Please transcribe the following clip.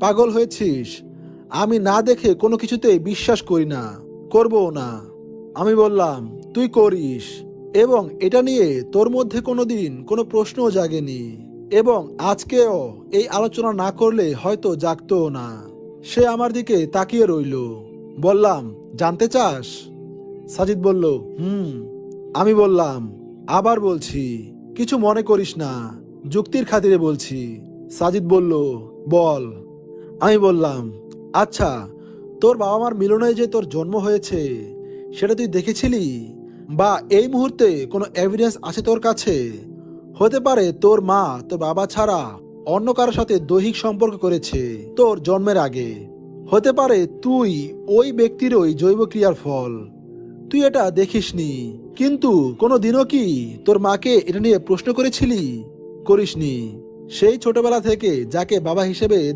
পাগল হয়েছিস। আমি না দেখে কোনো কিছুতেই বিশ্বাস করি না, করবও না। আমি বললাম, তুই করিস। এবং এটা নিয়ে তোর মধ্যে কোনোদিন কোনো প্রশ্নও জাগেনি। এবং আজকেও এই আলোচনা না করলে হয়তো জাগতও না। সে আমার দিকে তাকিয়ে রইল। বললাম, জানতে চাস? সাজিদ বলল, হুম। আমি বললাম, আবার বলছি, কিছু মনে করিস না। যুক্তির খাতিরে বলছি। সাজিদ বলল, বল। আমি বললাম আচ্ছা তোর বাবা মার মিলনে যে তোর জন্ম হয়েছে, সেটা তুই দেখেছিলি? বা এই মুহূর্তে কোনো এভিডেন্স আছে তোর কাছে? হতে পারে তোর মা তোর বাবা ছাড়া অন্য কারোর সাথে দৈহিক সম্পর্ক করেছে তোর জন্মের আগে। হতে পারে তুই ওই ব্যক্তির ওই জৈব ক্রিয়ার ফল। তুই এটা দেখিসনি। কিন্তু কোনো দিনও কি তোর মাকে এটা নিয়ে প্রশ্ন করেছিলি? করিসনি। সেই ছোটবেলা থেকে যাকে বাবা হিসেবে